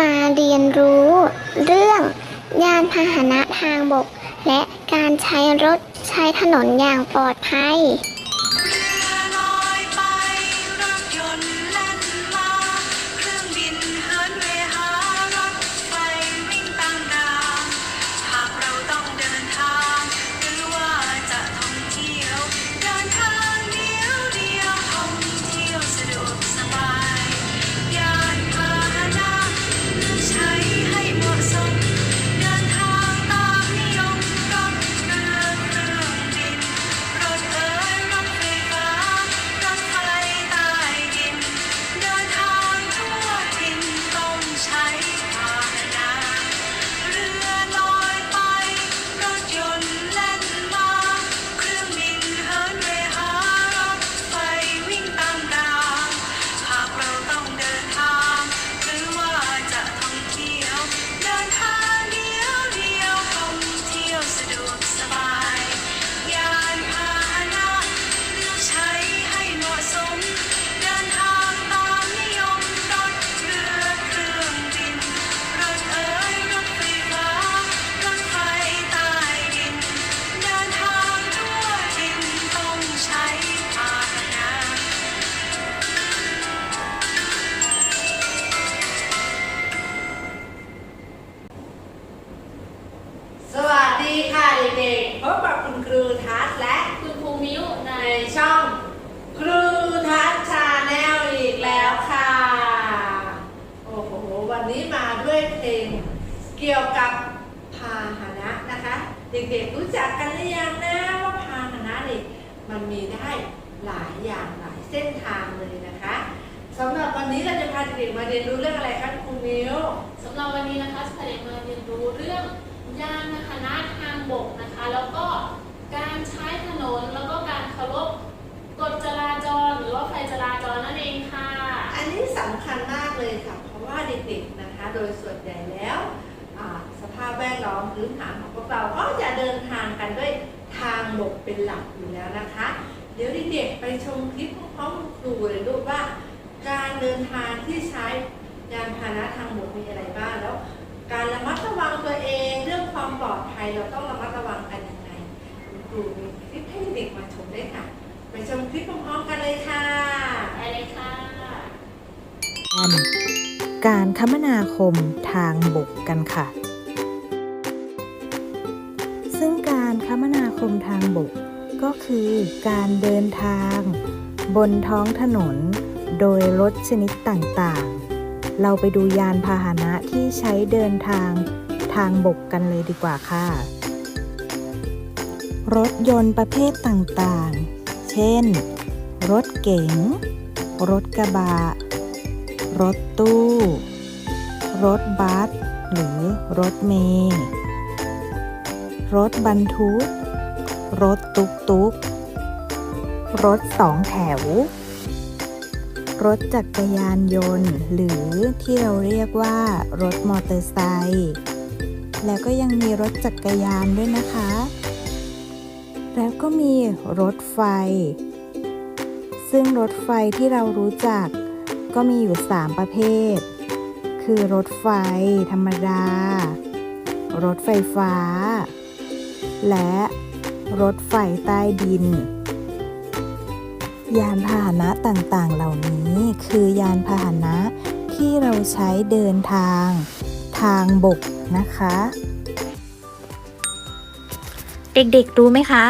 มาเรียนรู้เรื่องยานพาหนะทางบก และการใช้รถใช้ถนนอย่างปลอดภัย มาด้วยเพลงเกี่ยวกับพาหนะนะคะ เด็กๆรู้จักกันหรือยังนะว่าพาหนะนี่มันมีได้หลายอย่างหลายเส้นทางเลยนะคะสำหรับวันนี้เราจะพาเด็กๆมาเรียนรู้เรื่องอะไรคะคุณมิวสำหรับวันนี้นะคะจะเด็กมาเรียนรู้เรื่องยานพาหนะทางบกนะคะ แล้วก็การใช้ถนนแล้วก็การเคารพกฎจราจร หรือว่าไฟจราจรนั่นเองค่ะ อันนี้สำคัญมาก เลยค่ะ เพราะว่าเด็กๆนะคะ โดยส่วนใหญ่แล้วสภาพแวดล้อมพื้นฐานของพวกเราก็จะเดินทางกันด้วยทางบกเป็นหลักอยู่แล้วนะคะ เดี๋ยวเด็กๆไปชมคลิปพร้อมครูเลยลูกว่า การเดินทางที่ใช้ยานพาหนะทางบกมีอะไรบ้างแล้ว การระมัดระวังตัวเองเรื่องความปลอดภัยเราต้องระมัดระวังกันยังไงคุณครูมีคลิปให้เด็กมาชมด้วยค่ะ ไปชมคลิปพร้อมๆกันเลยค่ะไปเลยค่ะ การคมนาคมทางบกกันค่ะ ซึ่งการคมนาคมทางบก ก็คือการเดินทาง บนท้องถนน โดยรถชนิดต่างๆ เราไปดูยานพาหนะที่ใช้เดินทางทางบกกันเลยดีกว่าค่ะ รถยนต์ประเภทต่างๆ เช่น รถเก๋ง รถกระบะ รถตู้ รถบัส หรือรถเมล์รถบรรทุก รถตุกตุกรถสองแถว รถจักรยานยนต์ หรือที่เราเรียกว่ารถมอเตอร์ไซค์แล้วก็ยังมีรถจักรยานด้วยนะคะ แล้วก็มีรถไฟ ซึ่งรถไฟที่เรารู้จัก ก็มีอยู่ 3 ประเภท คือรถไฟธรรมดา รถไฟฟ้า และรถไฟใต้ดิน ยานพาหนะต่างๆ เหล่านี้คือยานพาหนะที่เราใช้เดินทางทางบกนะคะ เด็กๆ รู้ไหมคะ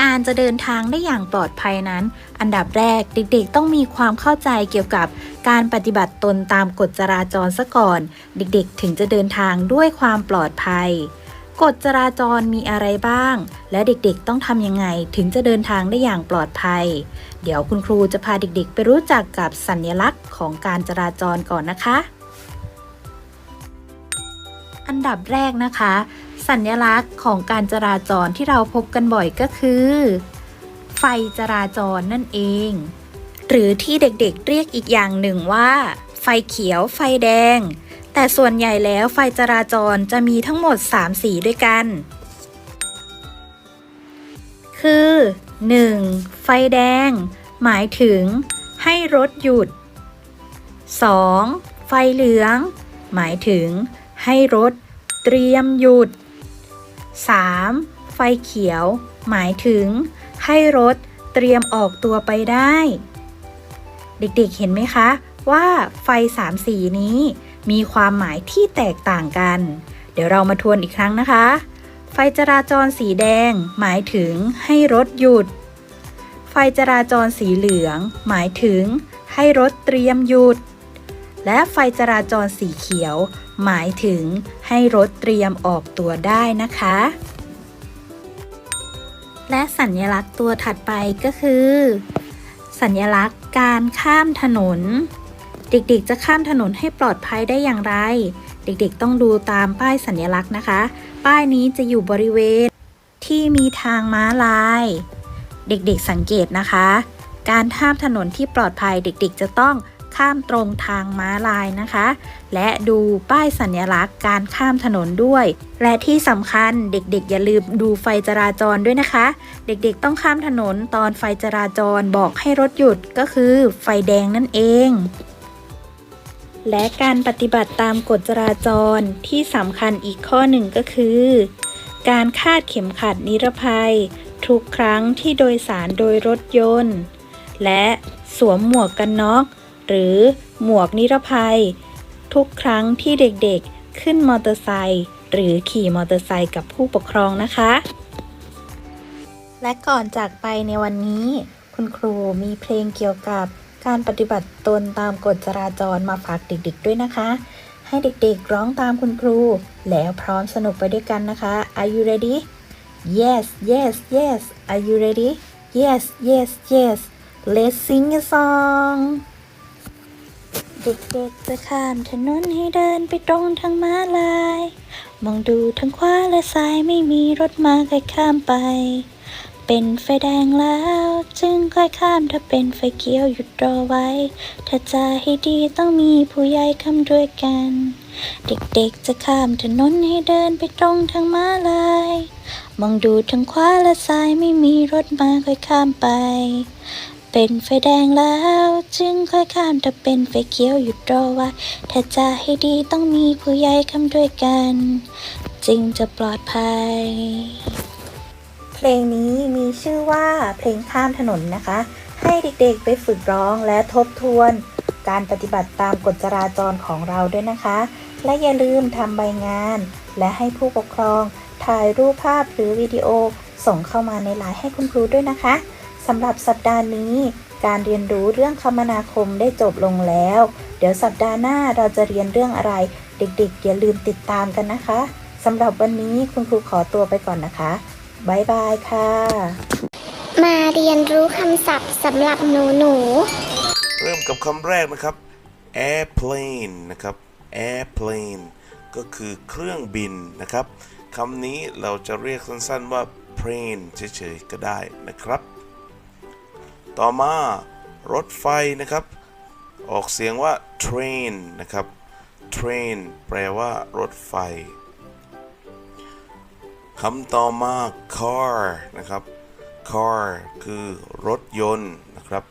การจะเดินทางได้อย่างปลอดภัยนั้น อันดับแรกเด็กๆ ต้องมีความเข้าใจเกี่ยวกับการปฏิบัติตนตามกฎจราจรซะก่อน เด็กๆ ถึงจะเดินทางด้วยความปลอดภัย กฎจราจรมีอะไรบ้าง และเด็กๆ ต้องทำยังไงถึงจะเดินทางได้อย่างปลอดภัย เดี๋ยวคุณครูจะพาเด็กๆ ไปรู้จักกับสัญลักษณ์ของการจราจรก่อนนะคะ อันดับแรกนะคะ สัญลักษณ์ของการจราจรที่เราพบกันบ่อยก็คือ ไฟจราจรนั่นเอง หรือที่เด็กๆเรียกอีกอย่างหนึ่งว่า ไฟเขียว ไฟแดง แต่ส่วนใหญ่แล้วไฟจราจรจะมีทั้งหมด 3 สีด้วยกัน คือ 1. ไฟแดง หมายถึง ให้รถหยุด 2. ไฟเหลือง หมายถึง ให้รถเตรียมหยุด 3. ไฟเขียว หมายถึง ให้รถเตรียมออกตัวไปได้ เด็กๆเห็นไหมคะ ว่าไฟสามสีนี้ มีความหมายที่แตกต่างกัน เดี๋ยวเรามาทวนอีกครั้งนะคะ ไฟจราจรสีแดง หมายถึง ให้รถหยุด ไฟจราจรสีเหลือง หมายถึง ให้รถเตรียมหยุด และไฟจราจรสีเขียว หมายถึงให้รถเตรียมออกตัวได้นะคะ และสัญลักษณ์ตัวถัดไปก็คือ สัญลักษณ์การข้ามถนน เด็กๆ จะข้ามถนนให้ปลอดภัยได้อย่างไร เด็กๆ ต้องดูตามป้ายสัญลักษณ์นะคะ ป้ายนี้จะอยู่บริเวณที่มีทางม้าลาย เด็กๆ สังเกตนะคะ การข้ามถนนที่ปลอดภัยเด็กๆ จะต้อง ข้ามตรงทางม้าลายนะคะ และดูป้ายสัญลักษณ์การข้ามถนนด้วย และที่สำคัญเด็กๆ อย่าลืมดูไฟจราจรด้วยนะคะ เด็กๆต้องข้ามถนนตอนไฟจราจรบอกให้รถหยุดก็คือไฟแดงนั่นเองและการปฏิบัติตามกฎจราจรที่สำคัญอีกข้อหนึ่งก็คือ การคาดเข็มขัดนิรภัย ทุกครั้งที่โดยสารโดยรถยนต์ และสวมหมวกกันน็อก หรือหมวกนิรภัย ทุกครั้งที่เด็กๆ ขึ้นมอเตอร์ไซค์หรือขี่มอเตอร์ไซค์กับผู้ปกครองนะคะ และก่อนจากไปในวันนี้ คุณครูมีเพลงเกี่ยวกับการปฏิบัติตนตามกฎจราจรมาฝากเด็กๆด้วยนะคะ ให้เด็กๆร้องตามคุณครู แล้วพร้อมสนุกไปด้วยกันนะคะ Are you ready Yes yes yes Are you ready Yes yes yes Let's sing a song เด็กๆจะข้ามถนนให้เดินไปตรงทางม้าลาย มองดูทางขวาและซ้ายไม่มีรถมาใครข้ามไป เป็นไฟแดงแล้ว จึงค่อยข้ามถ้าเป็นไฟเขียวหยุดรอไว้ ถ้าจะให้ดีต้องมีผู้ใหญ่ข้ามด้วยกัน เด็กๆจะข้ามถนนให้เดินไปตรงทางม้าลาย มองดูทางขวาและซ้ายไม่มีรถมาค่อยข้ามไป เป็นไฟแดงแล้ว จึงค่อยข้ามถ้าเป็นไฟเขียวหยุดรอไว้ถ้าจะให้ดีต้องมีผู้ใหญ่ข้ามด้วยกัน จึงจะปลอดภัย เพลงนี้มีชื่อว่าเพลงข้ามถนนนะคะ ให้เด็กๆไปฝึกร้องและทบทวน การปฏิบัติตามกฎจราจรของเราด้วยนะคะ และอย่าลืมทำใบงาน และให้ผู้ปกครองถ่ายรูปภาพหรือวิดีโอส่งเข้ามาในไลน์ให้คุณครูด้วยนะคะ สำหรับสัปดาห์นี้ การเรียนรู้เรื่องคมนาคมได้จบลงแล้ว เดี๋ยวสัปดาห์หน้าเราจะเรียนเรื่องอะไร เด็กๆ อย่าลืมติดตามกันนะคะสำหรับวันนี้คุณครูขอตัวไปก่อนนะคะบ๊ายบายค่ะ มาเรียนรู้คำศัพท์สำหรับหนูหนูเริ่มกับคำแรกนะครับ airplane นะครับ airplane ก็คือเครื่องบินนะครับคำนี้เราจะเรียกสั้นๆว่า plane เฉยๆก็ได้นะครับ ต่อมารถไฟนะครับ ออกเสียงว่า train นะครับ train แปลว่ารถไฟคำต่อมา car นะครับ car คือรถยนต์นะครับ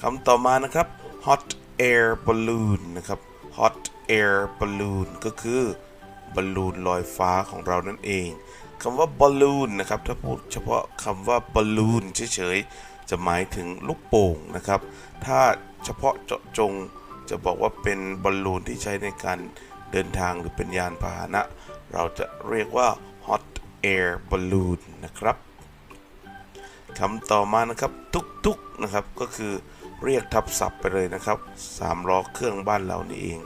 คำต่อมานะครับ hot air balloon นะครับ hot air balloon ก็คือ บอลลูนลอยฟ้าของเรานั่นเองคำว่าบอลลูนนะครับถ้าพูดเฉพาะคำว่าบอลลูนเฉยๆจะหมายถึงลูกโป่งนะครับ ถ้าเฉพาะเจาะจงจะบอกว่าเป็นบอลลูนที่ใช้ในการเดินทางหรือเป็นยานพาหนะ เราจะเรียกว่า hot air balloon นะครับคำต่อมานะครับตุกๆนะครับก็คือเรียกทับศัพท์ไปเลยนะครับสามล้อเครื่องบ้านเรานี่เอง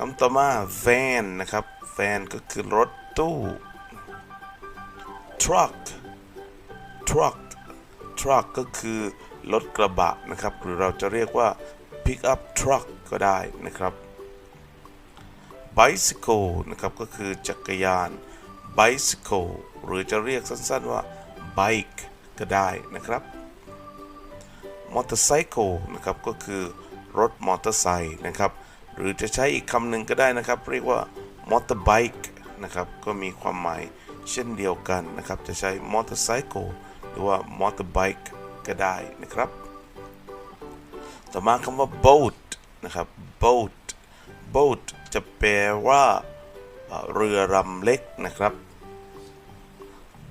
คำต่อมา van นะครับ van ก็คือรถตู้ truck truck truck ก็คือรถกระบะนะครับ หรือเราจะเรียกว่า pick up truck ก็ได้นะครับ bicycle นะครับ ก็คือจักรยาน bicycle หรือจะเรียกสั้นๆว่า bike ก็ได้นะครับ motorcycle นะครับ ก็คือรถมอเตอร์ไซค์นะครับ หรือจะใช้อีกคำหนึ่งก็ได้นะครับ เรียกว่า motorbike นะครับก็มีความหมายเช่นเดียวกันนะครับ จะใช้ motorcycle หรือว่า motorbike ก็ได้นะครับ ต่อมาคำว่า boat นะครับ boat boat จะแปลว่าเอ่อเรือลำเล็กนะครับ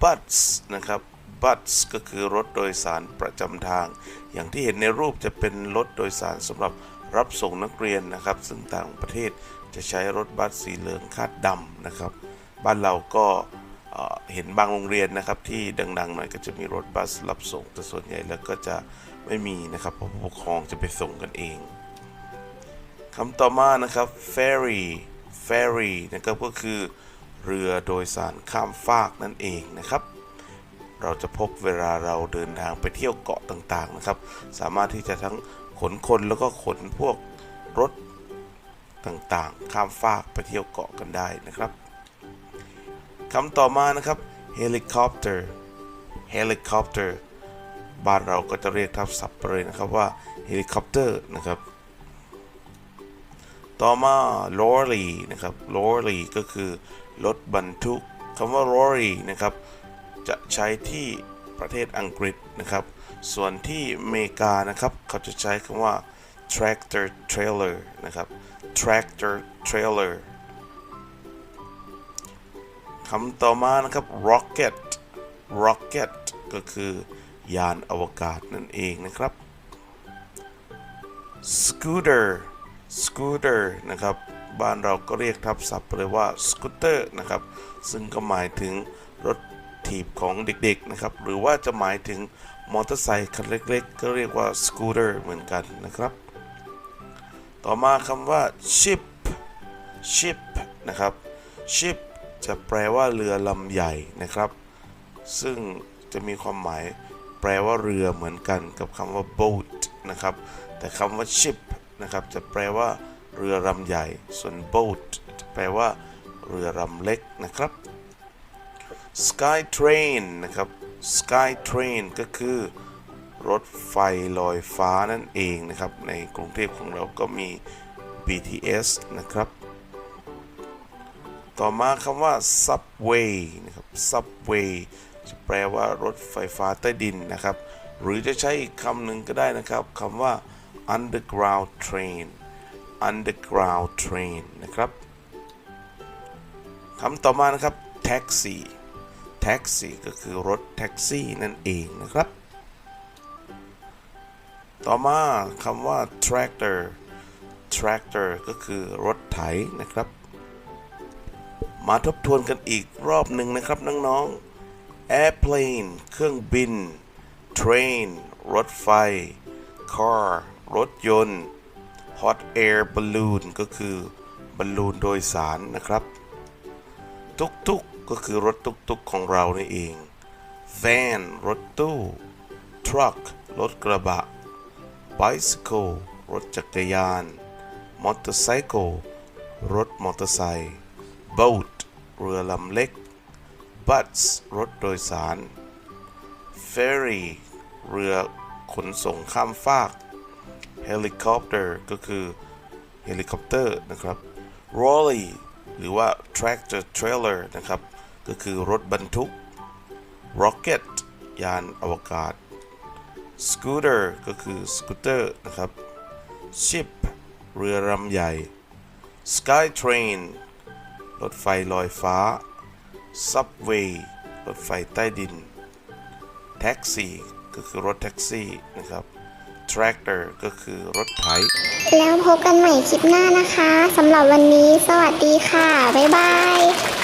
bus นะครับ bus ก็คือรถโดยสารประจำทาง อย่างที่เห็นในรูปจะเป็นรถโดยสารสำหรับ รับส่งนักเรียนนะครับ ซึ่งต่างประเทศจะใช้รถบัสสีเหลืองคาดดำนะครับ บ้านเราก็เเห็นบางโรงเรียนนะครับที่ดังๆหน่อยก็จะมีรถบัสรับส่งแต่ส่วนใหญ่แล้วก็จะไม่มีนะครับเพราะผู้ปกครองจะไปส่งกันเองคำต่อมานะครับ ferry ferry นะครับก็คือเรือโดยสารข้ามฟากนั่นเองนะครับ เราจะพบเวลาเราเดินทางไปเที่ยวเกาะต่างๆนะครับ สามารถที่จะทั้ง ขนคนแล้วก็ขนพวกรถต่างๆ ข้ามฟากไปเที่ยวเกาะกันได้นะครับคำต่อมานะครับ helicopter helicopter บ้านเราก็จะเรียกทับศัพท์ไปเลยนะครับว่า helicopter นะครับ ต่อมา lorry นะครับ lorry ก็คือรถบรรทุกคำว่า lorry นะครับ จะใช้ที่ประเทศอังกฤษนะครับ ส่วนที่อเมริกานะครับ เขาจะใช้คำว่า tractor trailer นะครับ tractor trailer คำต่อมานะครับ rocket rocket ก็คือยานอวกาศนั่นเองนะครับ scooter scooter นะครับ บ้านเราก็เรียกทับศัพท์เลยว่า scooter นะครับ ซึ่งก็หมายถึงรถถีบของเด็กๆนะครับ หรือว่าจะหมายถึง มอเตอร์ไซค์คันเล็กๆ ก็เรียกว่า scooter เหมือนกันนะครับ ต่อมาคำว่า ship ship นะครับ ship จะแปลว่าเรือลำใหญ่นะครับ ซึ่งจะมีความหมายแปลว่าเรือเหมือนกันกับคำว่า boat นะครับ แต่คำว่า ship นะครับจะแปลว่าเรือลำใหญ่ ส่วน boat จะแปลว่าเรือลำเล็กนะครับ sky train นะครับ sky train ก็คือรถไฟลอยฟ้านั่นเองนะครับ ในกรุงเทพของเราก็มี BTS นะครับ ต่อมาคำว่า subway นะครับ subway จะแปลว่ารถไฟฟ้าใต้ดินนะครับ หรือจะใช้อีกคำหนึ่งก็ได้นะครับคำว่า underground train underground train นะครับคำต่อมานะครับ taxi taxi ก็คือรถแท็กซี่นั่นเองนะครับ ต่อมาคำว่า tractor tractor ก็คือรถไถนะครับ มาทบทวนกันอีกรอบหนึ่งนะครับน้องๆ airplane เครื่องบิน train รถไฟ car รถยนต์ hot air balloon ก็คือบอลลูนโดยสารนะครับตุกตุ ก็คือรถตุกตุกของเรานี่เอง van รถตู้ truck รถกระบะ bicycle รถจักรยาน motorcycle รถมอเตอร์ไซค์ boat เรือลำเล็ก bus รถโดยสาร ferry เรือขนส่งข้ามฟาก helicopter ก็คือเฮลิคอปเตอร์นะครับ rolly หรือว่า tractor trailer นะครับ ก็คือรถบรรทุก rocket ยานอวกาศ scooter ก็คือสกูตเตอร์นะครับ ship เรือลำใหญ่ sky train รถไฟลอยฟ้า subway รถไฟใต้ดิน taxi ก็คือรถแท็กซี่นะครับ tractor ก็คือรถไถ แล้วพบกันใหม่คลิปหน้านะคะสำหรับวันนี้สวัสดีค่ะ บ๊ายบาย